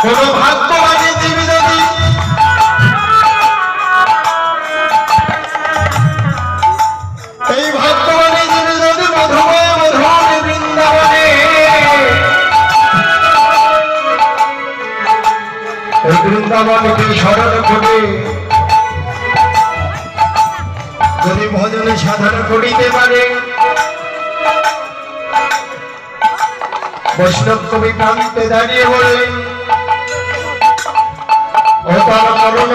যদি এই ভাগ্যবাদী দেবী যদি করে ভজনে সাধারণ করিতে পারে, বৈষ্ণব কবি প্রান্তে দাঁড়িয়ে বলেন তার মরণ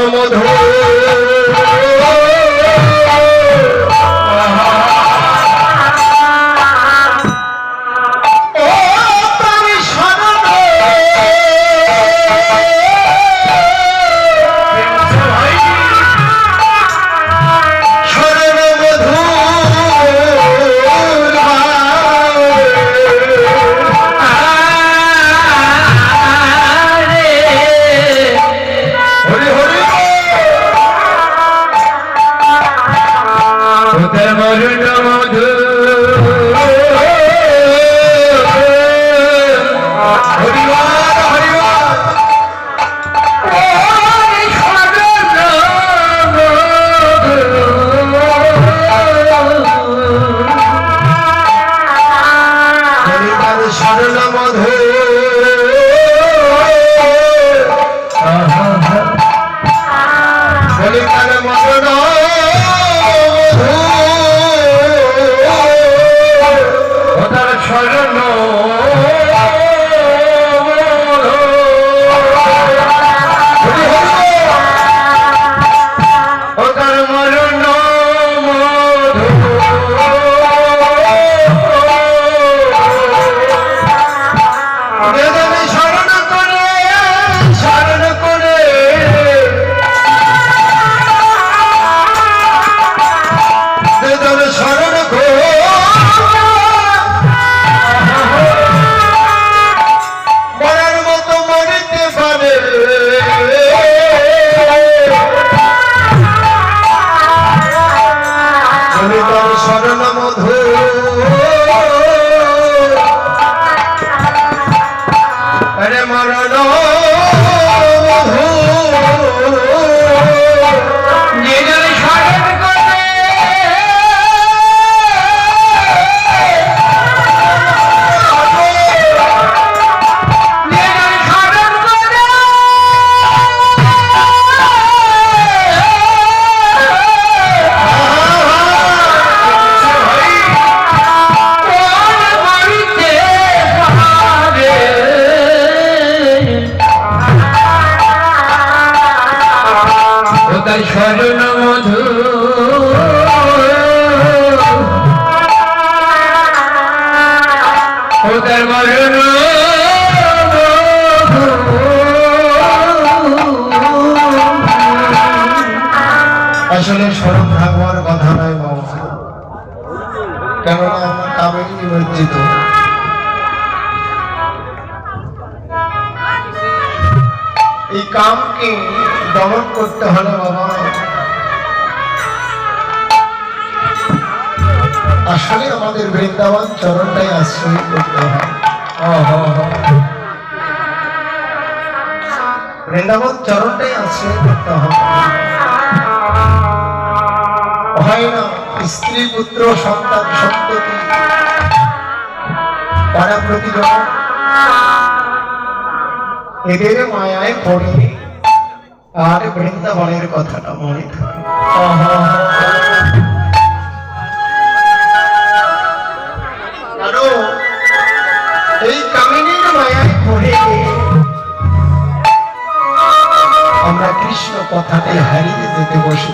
কামকে দমন করতে হলে বাবা। আসলে আমাদের বৃন্দাবন চরণটাই আশ্রয় করতে হয়। বৃন্দাবন চরণটাই আশ্রয় করতে হয়। হয় না, স্ত্রী, পুত্র, সন্তান সন্ততি পাড়া প্রতিজন এদের মায়ায় পড়ে। আর বৃন্দাবনের কথাটা মনে এই কামিনীর মায়ায় আমরা কৃষ্ণ কথাতে হারিয়ে যেতে বসেছি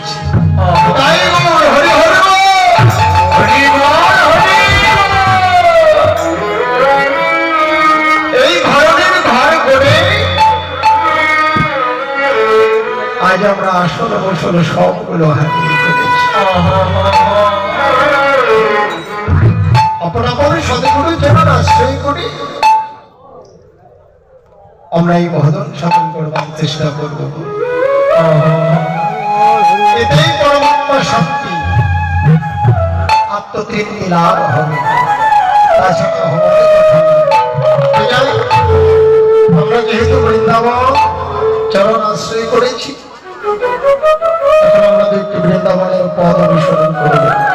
আসল সবগুলো হারিয়ে ফেলেছি আমরা এই মহদন সাধন করবার চেষ্টা করব। এটাই পরমাত্মা শান্তি আত্মতৃপ্তি লাভ হবে? আমরা যেহেতু বৃন্দাবন চরণ আশ্রয় করেছি এখন আমরা একটু বৃন্দাবনের পদ অনুসরণ করব।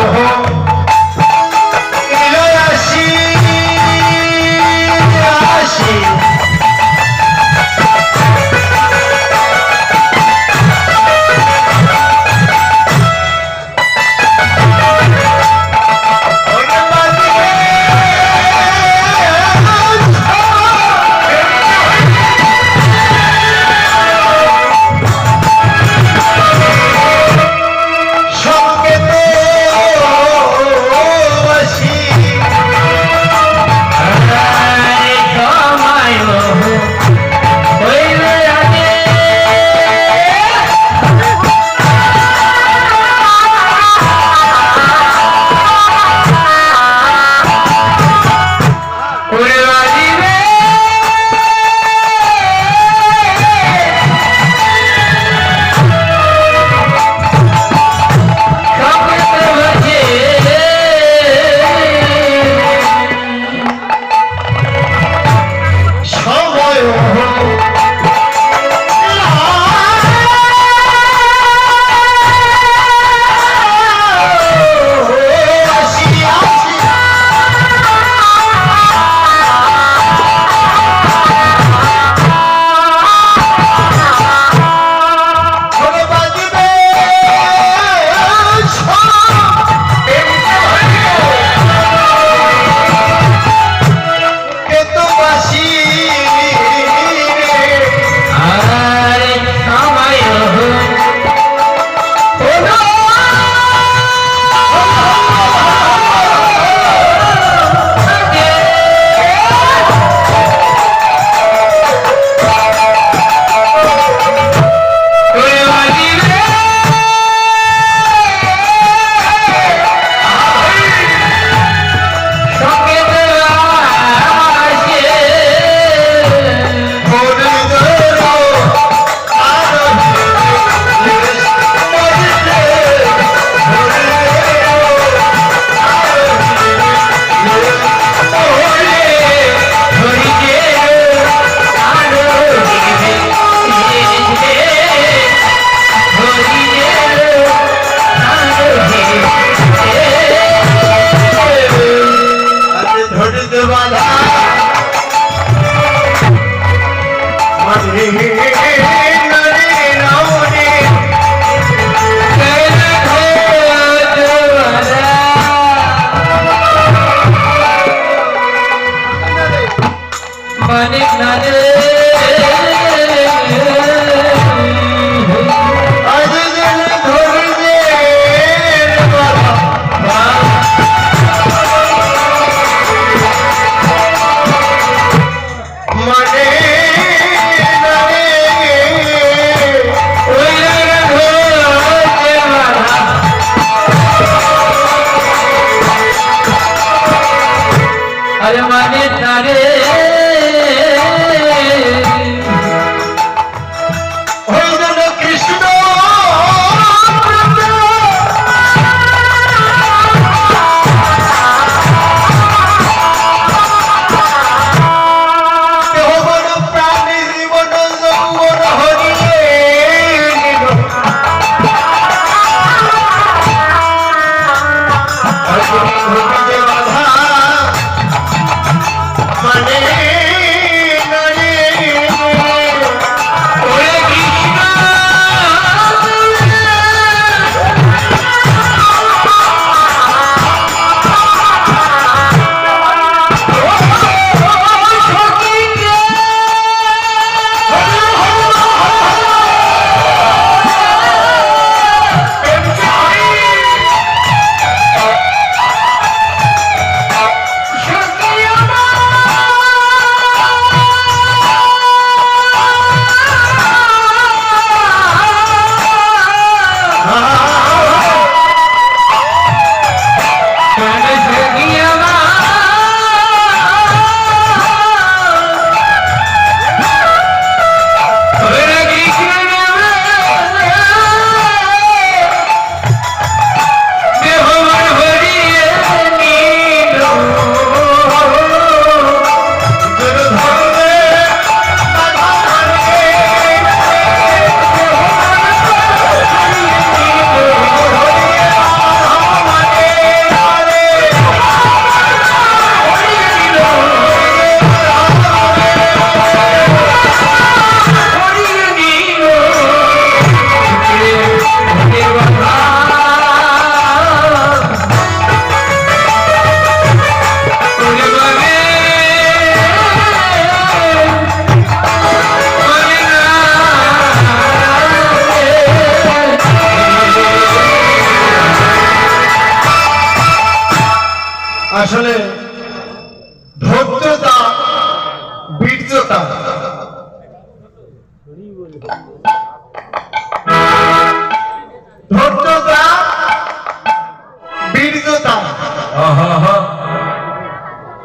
Allahu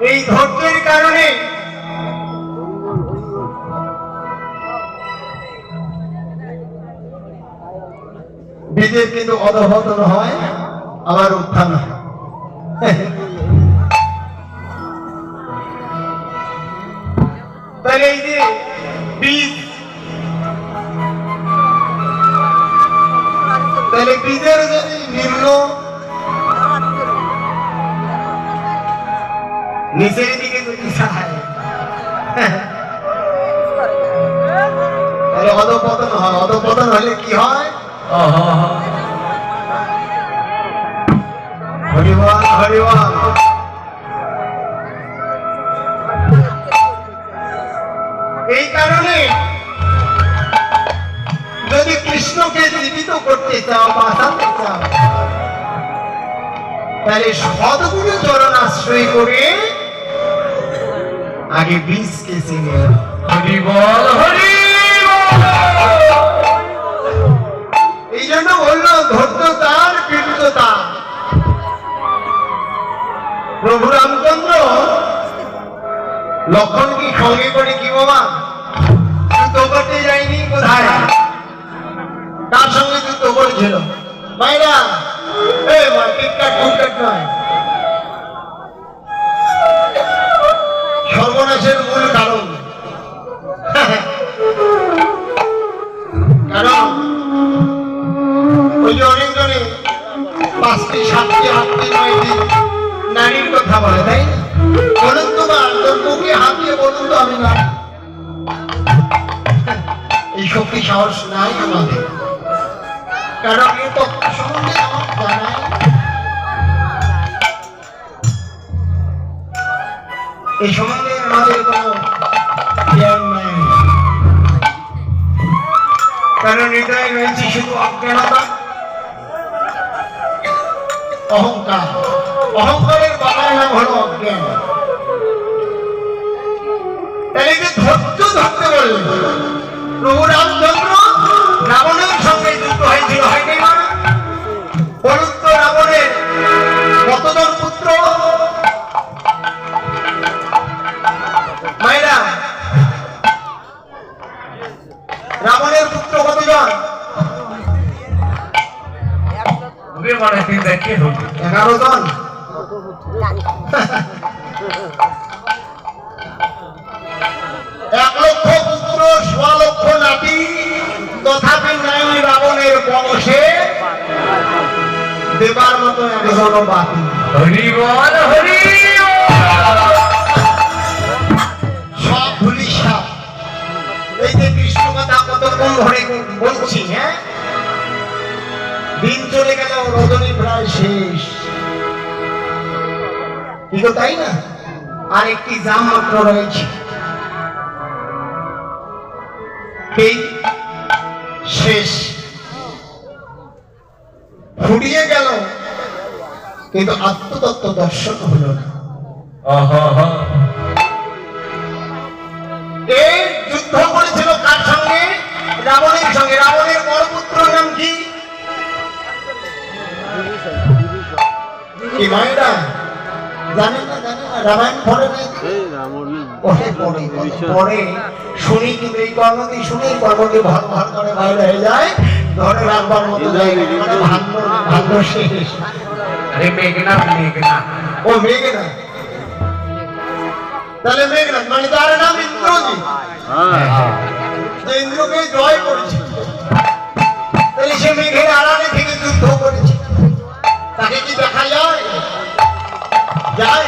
এই ধৈর্যের কারণে বীজের কিন্তু অধপতন হয়। নিচের দিকে যদি তাহলে অধপতন হয়। অধপতন হলে কি হয়? হরিবল হরিবল। এই কারণে যদি কৃষ্ণকে জীবিত করতে চাও বাঁচাতে চাও তাহলে সদগুরু চরণ আশ্রয় করে আগে বীজকে চিনে। হরি বল হরি সাহস নাই আমাদের। কারণ এই সম্বন্ধে আমার জানাই। এই সম্বন্ধে আমাদের কোনো জ্ঞান নাই। কারণ হৃদয়ে রয়েছে শুধু অজ্ঞানতা, অহংকার। অহংকারের বাবার নাম হলো অজ্ঞান। ধৈর্য ধরতে প্রভু রামচন্দ্র রাবণের সঙ্গে যুদ্ধ হয়েছিল হয়নি মা? বলুন রাবণের কতজন পুত্র? মায়েরা রাবণের পুত্র কতজন? এগারো জন। তথাপি নাই রাবণের বংশে। দেবার মতো একজন বাতি হরি বল হরি সব ভুলি সাপ এই যে কৃষ্ণ কথা কতক্ষণ ধরে বলছি হ্যাঁ? দিন চলে গেল রজনী প্রায় শেষ। কি তাই না? আর একটি জাম মাত্র রয়েছে। এই শেষ। ফুরিয়ে গেল কিন্তু আত্মতত্ত্ব দর্শন হলো না। এই যুদ্ধ করেছিল কার সঙ্গে? রাবণের সঙ্গে। রাবণের বড় পুত্র নাম কি? কি মায়েরা জানেন না রামায়ণ পড়ে নাই। পড়ে শুনি কিন্তু এই কর্মটি শুনি কর্মটি ভাগ ভাগ করে বাইরে হয়ে যায়। ধরে রাখবার মতো মানে ভাগ্য ভাগ্য শেষ। আরে মেঘনা মেঘনা। ও মেঘনা। তাহলে মেঘনাথ মানে তার নাম ইন্দ্রজিৎ। ইন্দ্রকে জয় করেছে। তাহলে সে মেঘের আড়ালে থেকে যুদ্ধ করেছে। তাকে কি দেখা যায়? যায়।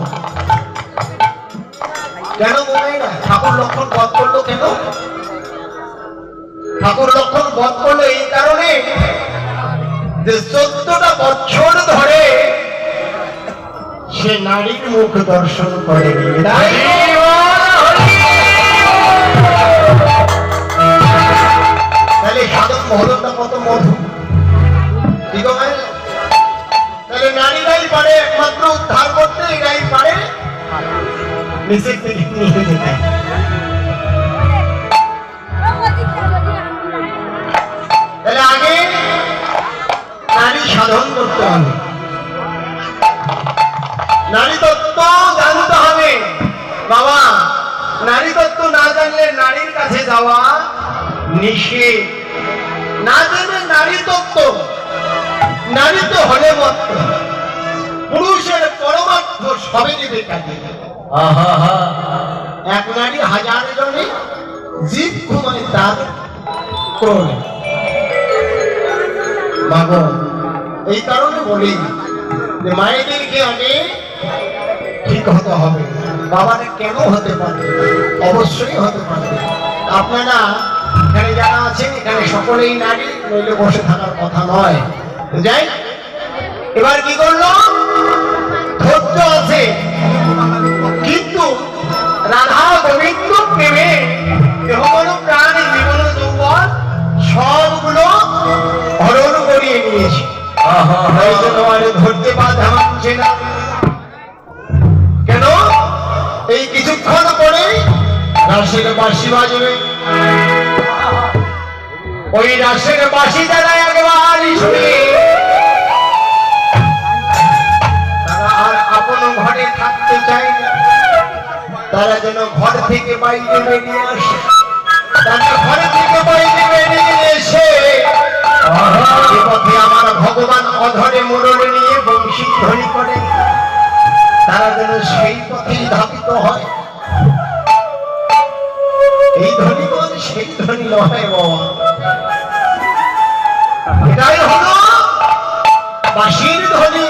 ঠাকুর লক্ষণ বধ করল কেন? ঠাকুর লক্ষণ বধ করল এই কারণে যে চোদ্দটা বছর ধরে সে নারীর মুখ দর্শন করেনি। হরি তাহলে সাধন মহলটা কত মধু নিচের থেকে নিয়ে যেতে তাহলে নারীর কাছে যাওয়া নিষেধ। না জানলে নারী তত্ত্ব নারী তো হলে মত্ত। পুরুষের পরমার্থ সবে দিবে কাজে এক নারী হাজার জনে জীব ঘুমায় তার ক্রমে মাগো এই কারণে বলি যে মায়েদেরকে আগে ঠিক হতে হবে। বাবারা কেন হতে পারে? অবশ্যই হতে পারে। আপনারা এখানে যারা আছেন, এখানে সকলেই নারী, নইলে বসে থাকার কথা নয়। যাই, এবার কি করল? ধৈর্য আছে। গোবিন্দ প্রেমে দেহমন প্রাণ জীবন যৌবন সবগুলো হরণ করিয়ে নিয়েছে। আহা এই ধরতে বাধা মানছে না। কেন? এই কিছুক্ষণ পরে রাসের বাঁশি বাজবে। ওই রাসের বাঁশি যারা একবার শুনে। তারা আর আপন ঘরে থাকতে চায় তারা যেন ঘর থেকে বাইরে বেরিয়ে আসে। তারা ঘর থেকে বাইরে বেরিয়ে এসে পথে আমার ভগবান অধরে মোড়লে নিয়ে বংশী ধ্বনি করে। তারা যেন সেই পথেই ধাবিত হয়। এই ধ্বনি কোন সেই ধ্বনি নয় বাবা ধ্বনি,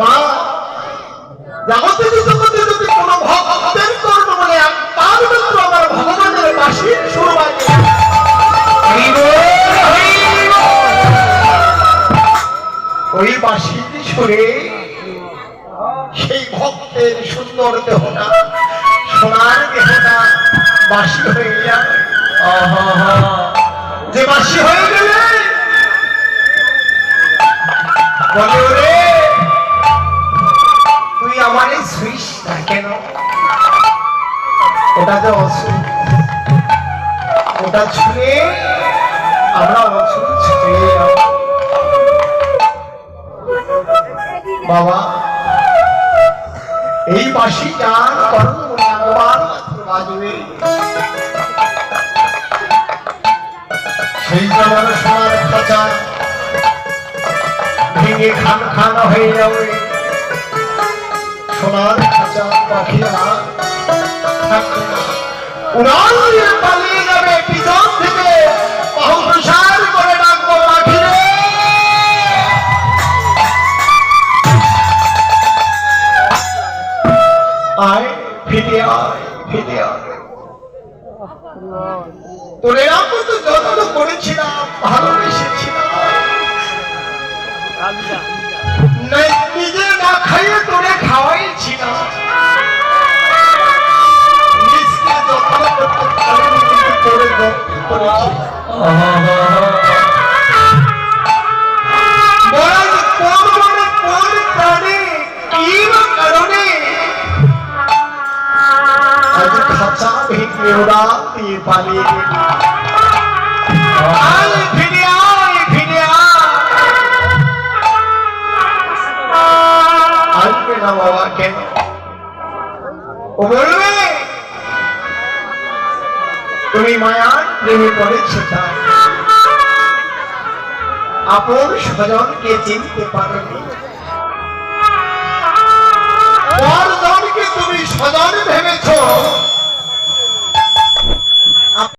মা। জগতে সুরে সেই ভক্তের সুন্দর দেহটা, সোনার দেহটা বাঁশি হয়ে যে বাঁশি হয়ে গেলে তুই আমারে শুইস না কেন? ওটা অসুখ ওটা ছুঁয়ে আমরা অসুখ ছুঁয়ে বাবা। এই বাসি গান করুন সেই জমানো সোনার খাঁচা ভেঙে খান খান হয়ে যাবে। সোনার খাঁচা পাখিরা। উড়াল পালিয়ে যাবে পিছন ফিরে ফিরে তোর এরকম তো যত্ন করেছিলাম ভালোবেসেছিলাম। নিজে না খাইয়ে তোরে খাওয়াইছিলাম। নিজকে আপন স্বজনকে চিনতে পারেনি